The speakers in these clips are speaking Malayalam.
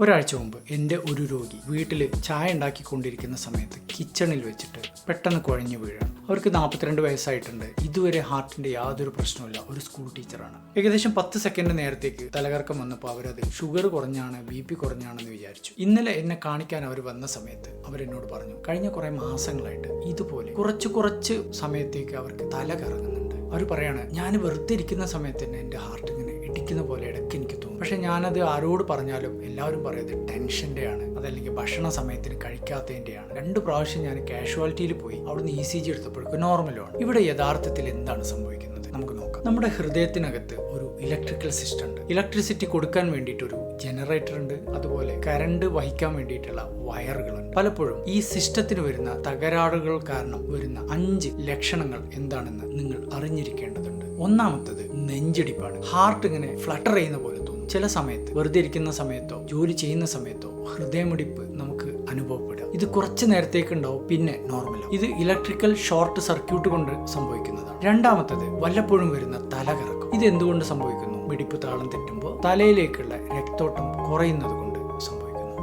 ഒരാഴ്ച മുമ്പ് എന്റെ ഒരു രോഗി വീട്ടിൽ ചായ ഉണ്ടാക്കിക്കൊണ്ടിരിക്കുന്ന സമയത്ത് കിച്ചണിൽ വെച്ചിട്ട് പെട്ടെന്ന് കുഴഞ്ഞു വീഴാണ്. അവർക്ക് നാൽപ്പത്തിരണ്ട് വയസ്സായിട്ടുണ്ട്. ഇതുവരെ ഹാർട്ടിന്റെ യാതൊരു പ്രശ്നമില്ല ഒരു സ്കൂൾ ടീച്ചറാണ്. ഏകദേശം പത്ത് സെക്കൻഡ് നേരത്തേക്ക് തലകറക്കം വന്നപ്പോൾ അവരത് ഷുഗർ കുറഞ്ഞാണ് ബി പി കുറഞ്ഞാണെന്ന് വിചാരിച്ചു. ഇന്നലെ എന്നെ കാണിക്കാൻ അവർ വന്ന സമയത്ത് അവരെന്നോട് പറഞ്ഞു കഴിഞ്ഞ കുറേ മാസങ്ങളായിട്ട് ഇതുപോലെ കുറച്ച് കുറച്ച് സമയത്തേക്ക് അവർക്ക് തല കറങ്ങുന്നുണ്ട് അവർ പറയാണ് ഞാൻ വെറുതെ ഇരിക്കുന്ന സമയത്ത് തന്നെ എന്റെ ഹാർട്ട് പക്ഷെ ഞാനത് ആരോട് പറഞ്ഞാലും എല്ലാവരും പറയുന്നത് ടെൻഷന്റെ ആണ് അതല്ലെങ്കിൽ ഭക്ഷണ സമയത്തിന് കഴിക്കാത്തതിന്റെയാണ്. രണ്ട് പ്രാവശ്യം ഞാൻ കാഷ്വാലിറ്റിയിൽ പോയി അവിടുന്ന് ഇ സി ജി എടുത്തപ്പോഴേക്കും നോർമലാണ് ഇവിടെ യഥാർത്ഥത്തിൽ എന്താണ് സംഭവിക്കുന്നത്? നമുക്ക് നോക്കാം. നമ്മുടെ ഹൃദയത്തിനകത്ത് ഒരു ഇലക്ട്രിക്കൽ സിസ്റ്റം ഉണ്ട്. ഇലക്ട്രിസിറ്റി കൊടുക്കാൻ വേണ്ടിയിട്ട് ഒരു ജനറേറ്റർ ഉണ്ട്. അതുപോലെ കറണ്ട് വഹിക്കാൻ വേണ്ടിയിട്ടുള്ള വയറുകളുണ്ട് പലപ്പോഴും ഈ സിസ്റ്റത്തിന് വരുന്ന തകരാറുകൾ കാരണം വരുന്ന അഞ്ച് ലക്ഷണങ്ങൾ എന്താണെന്ന് നിങ്ങൾ അറിഞ്ഞിരിക്കേണ്ടതുണ്ട്. ഒന്നാമത്തത് നെഞ്ചിടിപ്പാണ്. ഹാർട്ട് ഇങ്ങനെ ഫ്ലട്ടർ ചെയ്യുന്ന പോലെ ചില സമയത്ത് വെറുതെ ഇരിക്കുന്ന സമയത്തോ ജോലി ചെയ്യുന്ന സമയത്തോ ഹൃദയമിടിപ്പ് നമുക്ക് അനുഭവപ്പെടുക. ഇത് കുറച്ച് നേരത്തേക്ക് ഉണ്ടാവും പിന്നെ നോർമൽ ഇത് ഇലക്ട്രിക്കൽ ഷോർട്ട് സർക്യൂട്ട് കൊണ്ട് സംഭവിക്കുന്നതാണ്. രണ്ടാമത്തത് വല്ലപ്പോഴും വരുന്ന തലകറക്കം. ഇത് എന്തുകൊണ്ട് സംഭവിക്കുന്നു? മിടിപ്പ് താളം തെറ്റുമ്പോൾ തലയിലേക്കുള്ള രക്തോട്ടം കുറയുന്നത്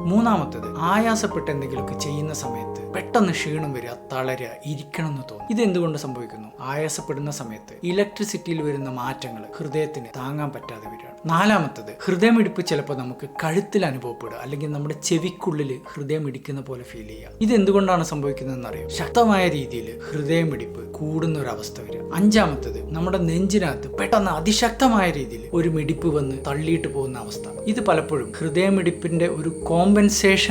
മൂന്നാമത്തത് ആയാസപ്പെട്ട് എന്തെങ്കിലുമൊക്കെ ചെയ്യുന്ന സമയത്ത് പെട്ടെന്ന് ക്ഷീണം വരിക തളരുക ഇരിക്കണം എന്ന് തോന്നും. ഇത് എന്തുകൊണ്ട് സംഭവിക്കുന്നു? ആയാസപ്പെടുന്ന സമയത്ത് ഇലക്ട്രിസിറ്റിയിൽ വരുന്ന മാറ്റങ്ങൾ ഹൃദയത്തിന് താങ്ങാൻ പറ്റാതെ വരികയാണ്. നാലാമത്തത് ഹൃദയമിടിപ്പ് ചിലപ്പോൾ നമുക്ക് കഴുത്തിൽ അനുഭവപ്പെടുക അല്ലെങ്കിൽ നമ്മുടെ ചെവിക്കുള്ളിൽ ഹൃദയം ഇടിക്കുന്ന പോലെ ഫീൽ ചെയ്യുക. ഇത് എന്തുകൊണ്ടാണ് സംഭവിക്കുന്നതെന്ന് അറിയാം ശക്തമായ രീതിയിൽ ഹൃദയമിടിപ്പ് കൂടുന്ന ഒരു അവസ്ഥ വരിക. അഞ്ചാമത്തത് നമ്മുടെ നെഞ്ചിനകത്ത് പെട്ടെന്ന് അതിശക്തമായ രീതിയിൽ ഒരു മിടിപ്പ് വന്ന് തള്ളിയിട്ട് പോകുന്ന അവസ്ഥ. ഇത് പലപ്പോഴും ഹൃദയമിടിപ്പിന്റെ ഒരു കോമ്പൻസേഷൻ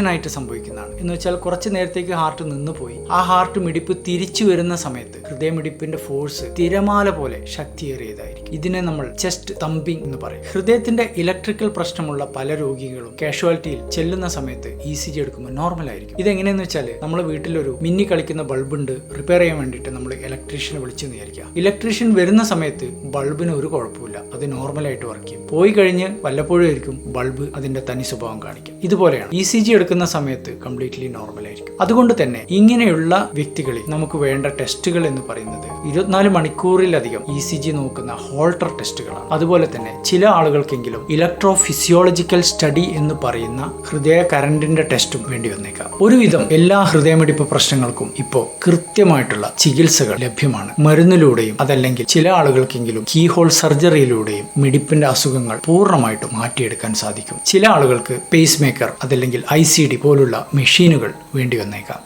ആയിട്ട് സംഭവിക്കുന്നതാണ്. എന്ന് വെച്ചാൽ കുറച്ച് നേരത്തേക്ക് ഹാർട്ട് നിന്ന് പോയി. ആ ഹാർട്ട് മിടിപ്പ് തിരിച്ചു വരുന്ന സമയത്ത് ഹൃദയമിടിപ്പിന്റെ ഫോഴ്സ് തിരമാല പോലെ ശക്തിയേറിയതായിരിക്കും. ഇതിനെ നമ്മൾ ചെസ്റ്റ് തമ്പിങ് എന്ന് പറയും. ഹൃദയത്തിന്റെ ഇലക്ട്രിക്കൽ പ്രശ്നമുള്ള പല രോഗികളും കാഷ്വാലിറ്റിയിൽ ചെല്ലുന്ന സമയത്ത് ഇ സി ജി എടുക്കുമ്പോൾ നോർമൽ ആയിരിക്കും. ഇതെങ്ങനെയെന്ന് വെച്ചാൽ നമ്മൾ വീട്ടിലൊരു മിന്നി കളിക്കുന്ന ബൾബുണ്ട് റിപ്പയർ ചെയ്യാൻ വേണ്ടിയിട്ട് നമ്മൾ ഇലക്ട്രീഷ്യനെ വിളിച്ചു വിചാരിക്കുക ഇലക്ട്രീഷ്യൻ വരുന്ന സമയത്ത് ബൾബിന് ഒരു കുഴപ്പമില്ല അത് നോർമലായിട്ട് വർക്ക് ചെയ്യും. പോയി കഴിഞ്ഞ് വല്ലപ്പോഴും ആയിരിക്കും ബൾബ് അതിന്റെ തനി സ്വഭാവം കാണിക്കും. ഇതുപോലെയാണ് ഇ സി ജി എടുക്കുന്ന സമയത്ത് കംപ്ലീറ്റ്ലി നോർമൽ ആയിരിക്കും അതുകൊണ്ട് തന്നെ ഇങ്ങനെയുള്ള വ്യക്തികളിൽ നമുക്ക് വേണ്ട ടെസ്റ്റുകൾ എന്ന് പറയുന്നത് ഇരുപത്തിനാല് മണിക്കൂറിലധികം ഇ സി ജി നോക്കുന്ന ഹോൾട്ടർ ടെസ്റ്റുകളാണ്. അതുപോലെ തന്നെ ചില ആളുകൾക്കെങ്കിലും ഇലക്ട്രോ ഫിസിയോളജിക്കൽ സ്റ്റഡി എന്ന് പറയുന്ന ഹൃദയ കരണ്ടിന്റെ ടെസ്റ്റും വേണ്ടി വന്നേക്കാം. ഒരുവിധം എല്ലാ ഹൃദയമിടിപ്പ് പ്രശ്നങ്ങൾക്കും ഇപ്പോൾ കൃത്യമായിട്ടുള്ള ചികിത്സകൾ ലഭ്യമാണ്. മരുന്നിലൂടെയും അതല്ലെങ്കിൽ ചില ആളുകൾക്കെങ്കിലും കീ ഹോൾ സർജറിയിലൂടെയും മിടിപ്പിന്റെ അസുഖങ്ങൾ പൂർണമായിട്ടും മാറ്റിയെടുക്കാൻ സാധിക്കും. ചില ആളുകൾക്ക് പേസ് മേക്കർ അതല്ലെങ്കിൽ ഐ സി ഡി പോലുള്ള മെഷീനുകൾ വേണ്ടി വന്നേക്കാം